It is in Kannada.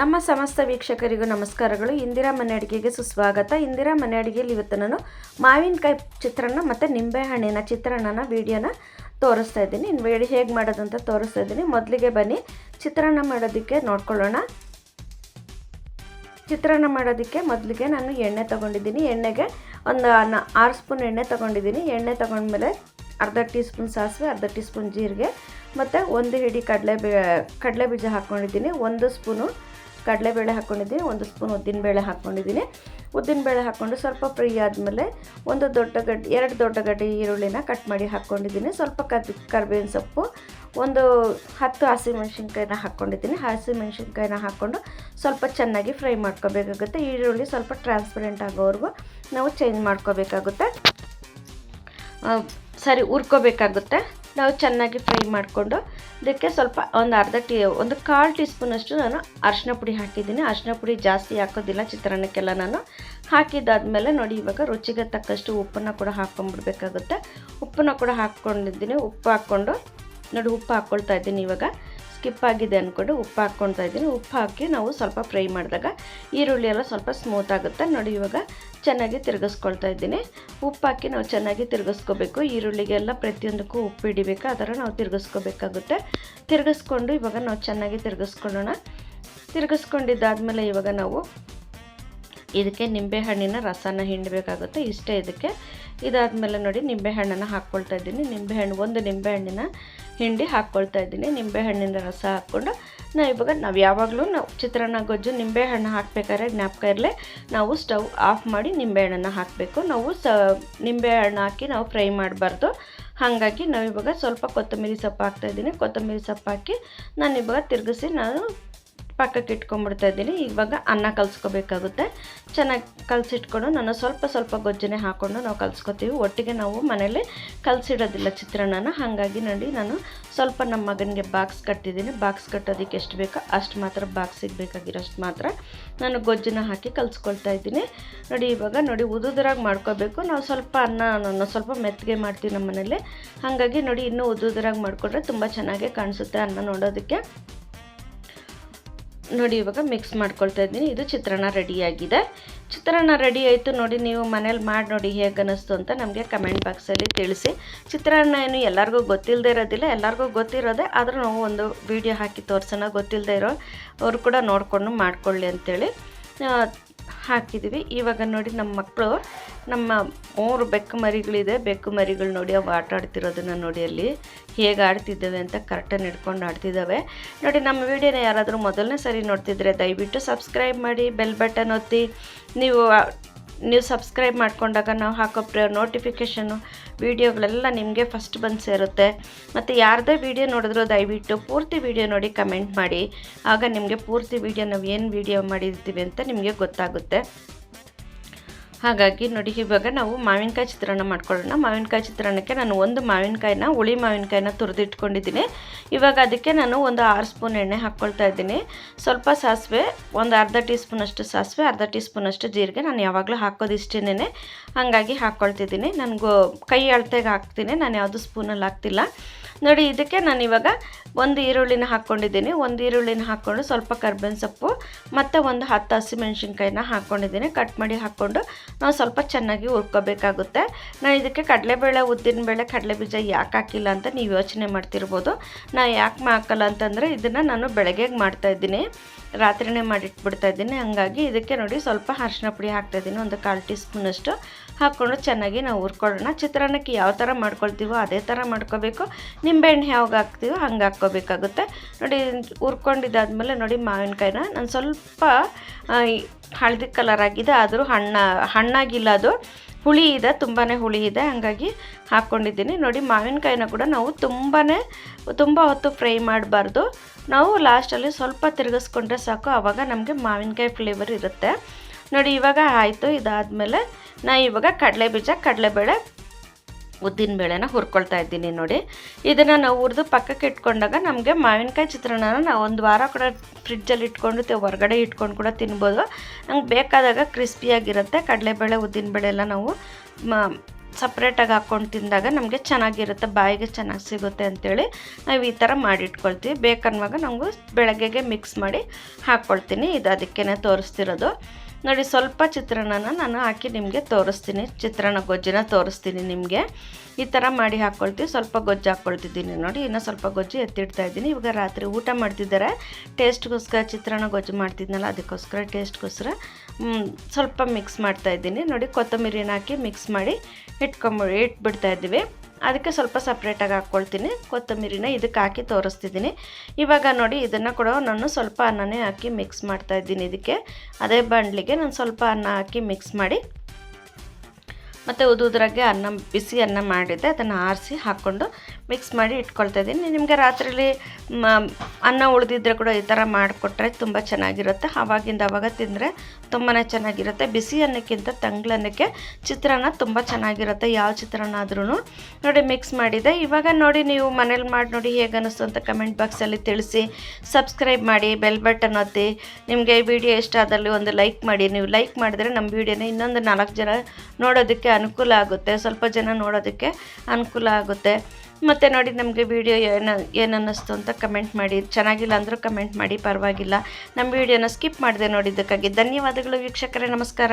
ನಮ್ಮ ಸಮಸ್ತ ವೀಕ್ಷಕರಿಗೂ ನಮಸ್ಕಾರಗಳು. ಇಂದಿರಾ ಮನೆ ಅಡಿಗೆಗೆ ಸುಸ್ವಾಗತ. ಇಂದಿರಾ ಮನೆ ಅಡಿಗೆಯಲ್ಲಿ ಇವತ್ತು ನಾನು ಮಾವಿನಕಾಯಿ ಚಿತ್ರಾನ್ನ ಮತ್ತು ನಿಂಬೆಹಣ್ಣಿನ ಚಿತ್ರಾನ್ನನ ವೀಡಿಯೋನ ತೋರಿಸ್ತಾ ಇದ್ದೀನಿ. ಇನ್ನು ವೇಡಿ ಹೇಗೆ ಮಾಡೋದಂತ ತೋರಿಸ್ತಾ ಇದ್ದೀನಿ. ಮೊದಲಿಗೆ ಬನ್ನಿ, ಚಿತ್ರಾನ್ನ ಮಾಡೋದಕ್ಕೆ ನೋಡ್ಕೊಳ್ಳೋಣ. ಚಿತ್ರಾನ್ನ ಮಾಡೋದಕ್ಕೆ ಮೊದಲಿಗೆ ನಾನು ಎಣ್ಣೆ ತೊಗೊಂಡಿದ್ದೀನಿ. ಎಣ್ಣೆಗೆ ಒಂದು ಆರು ಸ್ಪೂನ್ ಎಣ್ಣೆ ತೊಗೊಂಡಿದ್ದೀನಿ. ಎಣ್ಣೆ ತೊಗೊಂಡ್ಮೇಲೆ ಅರ್ಧ ಟೀ ಸ್ಪೂನ್ ಸಾಸಿವೆ, ಅರ್ಧ ಟೀ ಸ್ಪೂನ್ ಜೀರಿಗೆ, ಮತ್ತು ಒಂದು ಹಿಡಿ ಕಡಲೆ ಬೀ ಕಡಲೆ ಬೀಜ ಹಾಕ್ಕೊಂಡಿದ್ದೀನಿ ಒಂದು ಸ್ಪೂನು ಕಡಲೆಬೇಳೆ ಹಾಕ್ಕೊಂಡಿದ್ದೀನಿ ಒಂದು ಸ್ಪೂನ್ ಉದ್ದಿನಬೇಳೆ ಹಾಕ್ಕೊಂಡಿದ್ದೀನಿ ಉದ್ದಿನಬೇಳೆ ಹಾಕ್ಕೊಂಡು ಸ್ವಲ್ಪ ಫ್ರೈ ಆದಮೇಲೆ ಒಂದು ದೊಡ್ಡ ಗಡ್ಡೆ, ಎರಡು ದೊಡ್ಡ ಗಡ್ಡೆ ಈರುಳ್ಳಿನ ಕಟ್ ಮಾಡಿ ಹಾಕ್ಕೊಂಡಿದ್ದೀನಿ ಸ್ವಲ್ಪ ಕದ್, ಕರ್ಬೇವಿನ ಸೊಪ್ಪು, ಒಂದು ಹತ್ತು ಹಸಿಮೆಣ್ಸಿನ್ಕಾಯಿನ ಹಾಕ್ಕೊಂಡಿದ್ದೀನಿ ಹಸಿಮೆಣ್ಸಿನ್ಕಾಯಿನ ಹಾಕ್ಕೊಂಡು ಸ್ವಲ್ಪ ಚೆನ್ನಾಗಿ ಫ್ರೈ ಮಾಡ್ಕೋಬೇಕಾಗುತ್ತೆ. ಈರುಳ್ಳಿ ಸ್ವಲ್ಪ ಟ್ರಾನ್ಸ್ಪರೆಂಟ್ ಆಗೋವರೆಗೂ ನಾವು ಚೇಂಜ್ ಮಾಡ್ಕೋಬೇಕಾಗುತ್ತೆ. ಸರಿ, ಹುರ್ಕೋಬೇಕಾಗುತ್ತೆ. ನಾವು ಚೆನ್ನಾಗಿ ಫ್ರೈ ಮಾಡಿಕೊಂಡು ಇದಕ್ಕೆ ಸ್ವಲ್ಪ ಒಂದು ಅರ್ಧ ಟೀ, ಒಂದು ಕಾಲು ಟೀ ಸ್ಪೂನಷ್ಟು ನಾನು ಅರಿಶಿನ ಪುಡಿ ಹಾಕಿದ್ದೀನಿ. ಅರಿಶಿನ ಪುಡಿ ಜಾಸ್ತಿ ಹಾಕೋದಿಲ್ಲ, ಚಿತ್ರಾನ್ನಕ್ಕೆಲ್ಲ ನಾನು ಹಾಕಿದ್ದಾದಮೇಲೆ ನೋಡಿ ಇವಾಗ ರುಚಿಗೆ ತಕ್ಕಷ್ಟು ಉಪ್ಪನ್ನು ಕೂಡ ಹಾಕ್ಕೊಂಡ್ಬಿಡ್ಬೇಕಾಗುತ್ತೆ ಉಪ್ಪನ್ನು ಕೂಡ ಹಾಕ್ಕೊಂಡಿದ್ದೀನಿ. ಉಪ್ಪು ಹಾಕ್ಕೊಂಡು ನೋಡಿ, ಉಪ್ಪು ಹಾಕ್ಕೊಳ್ತಾ ಇದ್ದೀನಿ ಇವಾಗ. ಸ್ಕಿಪ್ ಆಗಿದೆ ಅಂದ್ಕೊಂಡು ಉಪ್ಪು ಹಾಕ್ಕೊಳ್ತಾ ಇದ್ದೀನಿ. ಉಪ್ಪು ಹಾಕಿ ನಾವು ಸ್ವಲ್ಪ ಫ್ರೈ ಮಾಡಿದಾಗ ಈರುಳ್ಳಿ ಎಲ್ಲ ಸ್ವಲ್ಪ ಸ್ಮೂತ್ ಆಗುತ್ತೆ. ನೋಡಿ, ಇವಾಗ ಚೆನ್ನಾಗಿ ತಿರುಗಿಸ್ಕೊಳ್ತಾ ಇದ್ದೀನಿ. ಉಪ್ಪು ಹಾಕಿ ನಾವು ಚೆನ್ನಾಗಿ ತಿರುಗಿಸ್ಕೋಬೇಕು. ಈರುಳ್ಳಿಗೆಲ್ಲ ಪ್ರತಿಯೊಂದಕ್ಕೂ ಉಪ್ಪು ಹಿಡಿಬೇಕು. ಆ ಥರ ನಾವು ತಿರುಗಿಸ್ಕೋಬೇಕಾಗುತ್ತೆ. ತಿರುಗಿಸ್ಕೊಂಡು ಇವಾಗ ನಾವು ಚೆನ್ನಾಗಿ ತಿರುಗಿಸ್ಕೊಳ್ಳೋಣ. ತಿರುಗಿಸ್ಕೊಂಡಿದ್ದಾದಮೇಲೆ ಇವಾಗ ನಾವು ಇದಕ್ಕೆ ನಿಂಬೆಹಣ್ಣಿನ ರಸನ ಹಿಂಡಬೇಕಾಗುತ್ತೆ. ಇಷ್ಟೇ ಇದಕ್ಕೆ. ಇದಾದಮೇಲೆ ನೋಡಿ ನಿಂಬೆಹಣ್ಣನ್ನು ಹಾಕ್ಕೊಳ್ತಾ ಇದ್ದೀನಿ. ನಿಂಬೆಹಣ್ಣು ಒಂದು ನಿಂಬೆಹಣ್ಣಿನ ಹಿಂಡಿ ಹಾಕ್ಕೊಳ್ತಾ ಇದ್ದೀನಿ. ನಿಂಬೆಹಣ್ಣಿನ ರಸ ಹಾಕ್ಕೊಂಡು ನಾವು ಇವಾಗ ನಾವು ಯಾವಾಗಲೂ ನಾವು ಚಿತ್ರಾನ್ನ, ಗೊಜ್ಜು ನಿಂಬೆಹಣ್ಣು ಹಾಕಬೇಕಾದ್ರೆ ಜ್ಞಾಪಕ ಇರಲಿ. ನಾವು ಸ್ಟವ್ ಆಫ್ ಮಾಡಿ ನಿಂಬೆಹಣ್ಣನ್ನು ಹಾಕಬೇಕು. ನಾವು ಸ ನಿಂಬೆಹಣ್ಣು ಹಾಕಿ ನಾವು ಫ್ರೈ ಮಾಡಬಾರ್ದು. ಹಾಗಾಗಿ ನಾವು ಇವಾಗ ಸ್ವಲ್ಪ ಕೊತ್ತಂಬರಿ ಸೊಪ್ಪು ಹಾಕ್ತಾಯಿದ್ದೀನಿ ಕೊತ್ತಂಬರಿ ಸೊಪ್ಪು ಹಾಕಿ ನಾನು ಇವಾಗ ತಿರುಗಿಸಿ ನಾನು ಪಕ್ಕಕ್ಕೆ ಇಟ್ಕೊಂಡ್ಬಿಡ್ತಾ ಇದ್ದೀನಿ. ಇವಾಗ ಅನ್ನ ಕಲಿಸ್ಕೋಬೇಕಾಗುತ್ತೆ. ಚೆನ್ನಾಗಿ ಕಲಸಿಟ್ಕೊಂಡು ನಾನು ಸ್ವಲ್ಪ ಸ್ವಲ್ಪ ಗೊಜ್ಜನೆ ಹಾಕ್ಕೊಂಡು ನಾವು ಕಲಿಸ್ಕೊತೀವಿ. ಒಟ್ಟಿಗೆ ನಾವು ಮನೇಲಿ ಕಲಸಿಡೋದಿಲ್ಲ ಚಿತ್ರಾನ್ನನ. ಹಾಗಾಗಿ ನೋಡಿ ನಾನು ಸ್ವಲ್ಪ ನಮ್ಮ ಮಗನಿಗೆ ಬಾಕ್ಸ್ ಕಟ್ಟಿದ್ದೀನಿ. ಬಾಕ್ಸ್ ಕಟ್ಟೋದಕ್ಕೆ ಎಷ್ಟು ಬೇಕೋ ಅಷ್ಟು ಮಾತ್ರ ಬಾಕ್ಸಿಗೆ ಬೇಕಾಗಿರೋಷ್ಟು ಮಾತ್ರ ನಾನು ಗೊಜ್ಜನ ಹಾಕಿ ಕಲಿಸ್ಕೊಳ್ತಾ ಇದ್ದೀನಿ. ನೋಡಿ ಇವಾಗ ನೋಡಿ ಉದುದ್ರಾಗಿ ಮಾಡ್ಕೋಬೇಕು. ನಾವು ಸ್ವಲ್ಪ ಅನ್ನ ನಾನು ಸ್ವಲ್ಪ ಮೆತ್ತಗೆ ಮಾಡ್ತೀವಿ ನಮ್ಮ ಮನೇಲಿ ಹಾಗಾಗಿ ನೋಡಿ ಇನ್ನೂ ಉದುದ್ರಾಗಿ ಮಾಡಿಕೊಂಡ್ರೆ ತುಂಬ ಚೆನ್ನಾಗೇ ಕಾಣಿಸುತ್ತೆ ಅನ್ನ ನೋಡೋದಕ್ಕೆ. ನೋಡಿ ಇವಾಗ ಮಿಕ್ಸ್ ಮಾಡ್ಕೊಳ್ತಾ ಇದ್ದೀನಿ. ಇದು ಚಿತ್ರಾನ್ನ ರೆಡಿಯಾಗಿದೆ ಚಿತ್ರಾನ್ನ ರೆಡಿ ಆಯಿತು ನೋಡಿ ನೀವು ಮನೇಲಿ ಮಾಡಿ ನೋಡಿ ಹೇಗೆ ಅನ್ನಿಸ್ತು ಅಂತ ನಮಗೆ ಕಮೆಂಟ್ ಬಾಕ್ಸಲ್ಲಿ ತಿಳಿಸಿ. ಚಿತ್ರಾನ್ನ ಏನು ಎಲ್ಲರಿಗೂ ಗೊತ್ತಿಲ್ಲದೆ ಇರೋದಿಲ್ಲ. ಎಲ್ಲರಿಗೂ ಗೊತ್ತಿರೋದೆ, ಆದರೂ ನಾವು ಒಂದು ವಿಡಿಯೋ ಹಾಕಿ ತೋರಿಸೋಣ. ಗೊತ್ತಿಲ್ಲದೆ ಇರೋ ಅವರು ಕೂಡ ನೋಡಿಕೊಂಡು ಮಾಡ್ಕೊಳ್ಳಿ ಅಂತೇಳಿ. ಆ, ಹಾಕಿದ್ದೀವಿ ಇವಾಗ ನೋಡಿ ನಮ್ಮ ಮಕ್ಕಳು ನಮ್ಮ ಮೂರು ಬೆಕ್ಕು ಮರಿಗಳಿದೆ. ಬೆಕ್ಕು ಮರಿಗಳು ನೋಡಿ ಅವು ಆಟ ಆಡ್ತಿರೋದನ್ನು ನೋಡಿ ಅಲ್ಲಿ ಹೇಗೆ ಆಡ್ತಿದ್ದಾವೆ ಅಂತ ಕರೆಕ್ಟಾಗಿ ಹಿಡ್ಕೊಂಡು ಆಡ್ತಿದ್ದಾವೆ. ನೋಡಿ ನಮ್ಮ ವಿಡಿಯೋನ ಯಾರಾದರೂ ಮೊದಲನೇ ಸರಿ ನೋಡ್ತಿದ್ರೆ ದಯವಿಟ್ಟು ಸಬ್ಸ್ಕ್ರೈಬ್ ಮಾಡಿ ಬೆಲ್ ಬಟನ್ ಒತ್ತಿ. ನೀವು ನೀವು ಸಬ್ಸ್ಕ್ರೈಬ್ ಮಾಡ್ಕೊಂಡಾಗ ನಾವು ಹಾಕೋ ಪ್ರ ನೋಟಿಫಿಕೇಷನು ವೀಡಿಯೋಗಳೆಲ್ಲ ನಿಮಗೆ ಫಸ್ಟ್ ಬಂದು ಸೇರುತ್ತೆ. ಮತ್ತು ಯಾರದೇ ವೀಡಿಯೋ ನೋಡಿದ್ರೂ ದಯವಿಟ್ಟು ಪೂರ್ತಿ ವೀಡಿಯೋ ನೋಡಿ ಕಮೆಂಟ್ ಮಾಡಿ. ಆಗ ನಿಮಗೆ ಪೂರ್ತಿ ವೀಡಿಯೋ ನಾವು ಏನು ವೀಡಿಯೋ ಮಾಡಿರ್ತೀವಿ ಅಂತ ನಿಮಗೆ ಗೊತ್ತಾಗುತ್ತೆ. ಹಾಗಾಗಿ ನೋಡಿ, ಇವಾಗ ನಾವು ಮಾವಿನಕಾಯಿ ಚಿತ್ರಾನ್ನ ಮಾಡ್ಕೊಳ್ಳೋಣ. ಮಾವಿನಕಾಯಿ ಚಿತ್ರಾನ್ನಕ್ಕೆ ನಾನು ಒಂದು ಮಾವಿನಕಾಯಿನ, ಹುಳಿ ಮಾವಿನಕಾಯಿನ ತುರಿದಿಟ್ಕೊಂಡಿದ್ದೀನಿ. ಇವಾಗ ಅದಕ್ಕೆ ನಾನು ಒಂದು ಆರು ಸ್ಪೂನ್ ಎಣ್ಣೆ ಹಾಕ್ಕೊಳ್ತಾ ಇದ್ದೀನಿ. ಸ್ವಲ್ಪ ಸಾಸಿವೆ, ಒಂದು ಅರ್ಧ ಟೀ ಸ್ಪೂನಷ್ಟು ಸಾಸಿವೆ, ಅರ್ಧ ಟೀ ಸ್ಪೂನಷ್ಟು ಜೀರಿಗೆ ನಾನು ಯಾವಾಗಲೂ ಹಾಕೋದು ಇಷ್ಟೇನೆ ಹಾಗಾಗಿ ಹಾಕ್ಕೊಳ್ತಿದ್ದೀನಿ. ನನಗೂ ಕೈ ಅಳತೆಗೆ ಹಾಕ್ತೀನಿ. ನಾನು ಯಾವುದು ಸ್ಪೂನಲ್ಲಿ ಹಾಕ್ತಿಲ್ಲ. ನೋಡಿ, ಇದಕ್ಕೆ ನಾನು ಇವಾಗ ಒಂದು ಈರುಳ್ಳಿನ ಹಾಕ್ಕೊಂಡಿದ್ದೀನಿ. ಒಂದು ಈರುಳ್ಳಿನ ಹಾಕ್ಕೊಂಡು ಸ್ವಲ್ಪ ಕರ್ಬೇವಿನ ಸೊಪ್ಪು, ಮತ್ತು ಒಂದು ಹತ್ತು ಹಸಿಮೆಣ್ಸಿನ್ಕಾಯಿನ ಹಾಕ್ಕೊಂಡಿದ್ದೀನಿ. ಕಟ್ ಮಾಡಿ ಹಾಕ್ಕೊಂಡು ನಾವು ಸ್ವಲ್ಪ ಚೆನ್ನಾಗಿ ಹುರ್ಕೋಬೇಕಾಗುತ್ತೆ. ನಾನು ಇದಕ್ಕೆ ಕಡಲೆಬೇಳೆ ಉದ್ದಿನಬೇಳೆ ಕಡಲೆಬೀಜ ಯಾಕೆ ಹಾಕಿಲ್ಲ ಅಂತ ನೀವು ಯೋಚನೆ ಮಾಡ್ತಿರ್ಬೋದು. ನಾನು ಯಾಕೆ ಹಾಕಲ್ಲ ಅಂತಂದರೆ ಇದನ್ನು ನಾನು ಬೆಳಗ್ಗೆಗೆ ಮಾಡ್ತಾಯಿದ್ದೀನಿ ರಾತ್ರಿನೇ ಮಾಡಿಟ್ಬಿಡ್ತಾ ಇದ್ದೀನಿ. ಹಾಗಾಗಿ ಇದಕ್ಕೆ ನೋಡಿ ಸ್ವಲ್ಪ ಅರಿಶಿನ ಪುಡಿ ಹಾಕ್ತಾ ಇದ್ದೀನಿ ಒಂದು ಕಾಲು ಟೀ ಸ್ಪೂನಷ್ಟು ಹಾಕ್ಕೊಂಡು ಚೆನ್ನಾಗಿ ನಾವು ಹುರ್ಕೊಳ್ಳೋಣ. ಚಿತ್ರಾನ್ನಕ್ಕೆ ಯಾವ ಥರ ಮಾಡ್ಕೊಳ್ತೀವೋ ಅದೇ ಥರ ಮಾಡ್ಕೋಬೇಕು. ನಿಂಬೆಹಣ್ಣು ಯಾವಾಗ ಹಾಕ್ತೀವೋ ಹಂಗೆ ಹಾಕ್ಕೋಬೇಕಾಗುತ್ತೆ. ನೋಡಿ, ಹುರ್ಕೊಂಡಿದ್ದಾದ್ಮೇಲೆ ನೋಡಿ ಮಾವಿನಕಾಯಿನ ನಾನು ಸ್ವಲ್ಪ ಹಳದಿ ಕಲರ್ ಆಗಿದೆ. ಆದರೂ ಹಣ್ಣ, ಹಣ್ಣಾಗಿಲ್ಲ ಅದು. ಹುಳಿ ಇದೆ ತುಂಬಾ ಹುಳಿ ಇದೆ. ಹಾಗಾಗಿ ಹಾಕ್ಕೊಂಡಿದ್ದೀನಿ. ನೋಡಿ, ಮಾವಿನಕಾಯಿನ ಕೂಡ ನಾವು ತುಂಬಾ ತುಂಬ ಹೊತ್ತು ಫ್ರೈ ಮಾಡಬಾರ್ದು. ನಾವು ಲಾಸ್ಟಲ್ಲಿ ಸ್ವಲ್ಪ ತಿರುಗಿಸ್ಕೊಂಡ್ರೆ ಸಾಕು ಆವಾಗ ನಮಗೆ ಮಾವಿನಕಾಯಿ ಫ್ಲೇವರ್ ಇರುತ್ತೆ. ನೋಡಿ, ಇವಾಗ ಆಯಿತು. ಇದಾದಮೇಲೆ ನಾ ಇವಾಗ ಕಡಲೆ ಬೀಜ ಕಡಲೆಬೇಳೆ ಉದ್ದಿನಬೇಳೆನ ಹುರ್ಕೊಳ್ತಾ ಇದ್ದೀನಿ ನೋಡಿ. ಇದನ್ನು ನಾವು ಹುರಿದು ಪಕ್ಕಕ್ಕೆ ಇಟ್ಕೊಂಡಾಗ ನಮಗೆ ಮಾವಿನಕಾಯಿ ಚಿತ್ರಾನ್ನ ನಾವು ಒಂದು ವಾರ ಕೂಡ ಫ್ರಿಡ್ಜಲ್ಲಿ ಇಟ್ಕೊಂಡು ಹೊರಗಡೆ ಇಟ್ಕೊಂಡು ಕೂಡ ತಿನ್ಬೋದು. ನಮ್ಗೆ ಬೇಕಾದಾಗ ಕ್ರಿಸ್ಪಿಯಾಗಿರುತ್ತೆ ಕಡಲೆಬೇಳೆ ಉದ್ದಿನಬೇಳೆ ಎಲ್ಲ ನಾವು ಮ ಸಪ್ರೇಟಾಗಿ ಹಾಕ್ಕೊಂಡು ತಿಂದಾಗ ನಮಗೆ ಚೆನ್ನಾಗಿರುತ್ತೆ. ಬಾಯಿಗೆ ಚೆನ್ನಾಗಿ ಸಿಗುತ್ತೆ ಅಂತೇಳಿ ನಾವು ಈ ಥರ ಮಾಡಿಟ್ಕೊಳ್ತೀವಿ. ಬೇಕನ್ನುವಾಗ ನಮಗೂ ಬೆಳಗ್ಗೆಗೆ ಮಿಕ್ಸ್ ಮಾಡಿ ಹಾಕ್ಕೊಳ್ತೀನಿ ಇದು ಅದಕ್ಕೇ ತೋರಿಸ್ತಿರೋದು. ನೋಡಿ, ಸ್ವಲ್ಪ ಚಿತ್ರಾನ್ನನ ನಾನು ಹಾಕಿ ನಿಮಗೆ ತೋರಿಸ್ತೀನಿ. ಚಿತ್ರಾನ್ನ ಗೊಜ್ಜನ್ನ ತೋರಿಸ್ತೀನಿ ನಿಮಗೆ. ಈ ಥರ ಮಾಡಿ ಹಾಕ್ಕೊಳ್ತೀವಿ ಸ್ವಲ್ಪ ಗೊಜ್ಜು ಹಾಕ್ಕೊಳ್ತಿದ್ದೀನಿ ನೋಡಿ, ಇನ್ನೂ ಸ್ವಲ್ಪ ಗೊಜ್ಜು ಎತ್ತಿಡ್ತಾ ಇದ್ದೀನಿ. ಇವಾಗ ರಾತ್ರಿ ಊಟ ಮಾಡ್ತಿದ್ದಾರೆ. ಟೇಸ್ಟ್ಗೋಸ್ಕರ ಚಿತ್ರಾನ್ನ ಗೊಜ್ಜು ಮಾಡ್ತಿದ್ನಲ್ಲ, ಅದಕ್ಕೋಸ್ಕರ ಟೇಸ್ಟ್ಗೋಸ್ಕರ ಸ್ವಲ್ಪ ಮಿಕ್ಸ್ ಮಾಡ್ತಾ ಇದ್ದೀನಿ. ನೋಡಿ, ಕೊತ್ತಂಬರಿನ ಹಾಕಿ ಮಿಕ್ಸ್ ಮಾಡಿ ಇಟ್ಕೊಂಬ, ಇಟ್ಬಿಡ್ತಾ ಇದ್ದೀವಿ. ಅದಕ್ಕೆ ಸ್ವಲ್ಪ ಸಪ್ರೇಟಾಗಿ ಹಾಕ್ಕೊಳ್ತೀನಿ. ಕೊತ್ತಂಬರಿನ ಇದಕ್ಕೆ ಹಾಕಿ ತೋರಿಸ್ತಿದ್ದೀನಿ. ಇವಾಗ ನೋಡಿ, ಇದನ್ನು ಕೂಡ ನಾನು ಸ್ವಲ್ಪ ಅನ್ನನೇ ಹಾಕಿ ಮಿಕ್ಸ್ ಮಾಡ್ತಾ ಇದ್ದೀನಿ ಇದಕ್ಕೆ. ಅದೇ ಬಾಣಲಿಗೆ ನಾನು ಸ್ವಲ್ಪ ಅನ್ನ ಹಾಕಿ ಮಿಕ್ಸ್ ಮಾಡಿ. ಮತ್ತು ಉದುದ್ರಾಗೆ ಅನ್ನ ಬಿಸಿ ಅನ್ನ ಮಾಡಿದ್ದೆ, ಅದನ್ನು ಆರಿಸಿ ಹಾಕ್ಕೊಂಡು ಮಿಕ್ಸ್ ಮಾಡಿ ಇಟ್ಕೊಳ್ತಾ ಇದ್ದೀನಿ. ನಿಮಗೆ ರಾತ್ರಿಲಿ ಅನ್ನ ಉಳಿದಿದ್ರೆ ಕೂಡ ಈ ಥರ ಮಾಡಿಕೊಟ್ರೆ ತುಂಬ ಚೆನ್ನಾಗಿರುತ್ತೆ. ಆವಾಗಿಂದ ಆವಾಗ ತಿಂದರೆ ತುಂಬಾ ಚೆನ್ನಾಗಿರುತ್ತೆ. ಬಿಸಿ ಅನ್ನಕ್ಕಿಂತ ತಂಗ್ಳನ್ನಕ್ಕೆ ಚಿತ್ರಾನ್ನ ತುಂಬ ಚೆನ್ನಾಗಿರುತ್ತೆ. ಯಾವ ಚಿತ್ರಾನ್ನ ಆದ್ರೂ ನೋಡಿ ಮಿಕ್ಸ್ ಮಾಡಿದೆ. ಇವಾಗ ನೋಡಿ, ನೀವು ಮನೇಲಿ ಮಾಡಿ ನೋಡಿ ಹೇಗೆ ಅನ್ನಿಸ್ತು ಅಂತ ಕಮೆಂಟ್ ಬಾಕ್ಸಲ್ಲಿ ತಿಳಿಸಿ. ಸಬ್ಸ್ಕ್ರೈಬ್ ಮಾಡಿ ಬೆಲ್ ಬಟನ್ ಒತ್ತಿ. ನಿಮಗೆ ವಿಡಿಯೋ ಇಷ್ಟ ಆದಲ್ಲಿ ಒಂದು ಲೈಕ್ ಮಾಡಿ. ನೀವು ಲೈಕ್ ಮಾಡಿದರೆ ನಮ್ಮ ವಿಡಿಯೋನ ಇನ್ನೊಂದು ನಾಲ್ಕು ಜನ ನೋಡೋದಕ್ಕೆ ಅನುಕೂಲ ಆಗುತ್ತೆ. ಸ್ವಲ್ಪ ಜನ ನೋಡೋದಕ್ಕೆ ಅನುಕೂಲ ಆಗುತ್ತೆ. ಮತ್ತು ನೋಡಿ ನಮಗೆ ವಿಡಿಯೋ ಏನು ಏನು ಅನ್ನಿಸ್ತು ಅಂತ ಕಮೆಂಟ್ ಮಾಡಿ. ಚೆನ್ನಾಗಿಲ್ಲ ಅಂದರೂ ಕಮೆಂಟ್ ಮಾಡಿ, ಪರವಾಗಿಲ್ಲ. ನಮ್ಮ ವಿಡಿಯೋನ ಸ್ಕಿಪ್ ಮಾಡಿದೆ ನೋಡಿದ್ದಕ್ಕಾಗಿ ಧನ್ಯವಾದಗಳು ವೀಕ್ಷಕರೇ, ನಮಸ್ಕಾರ.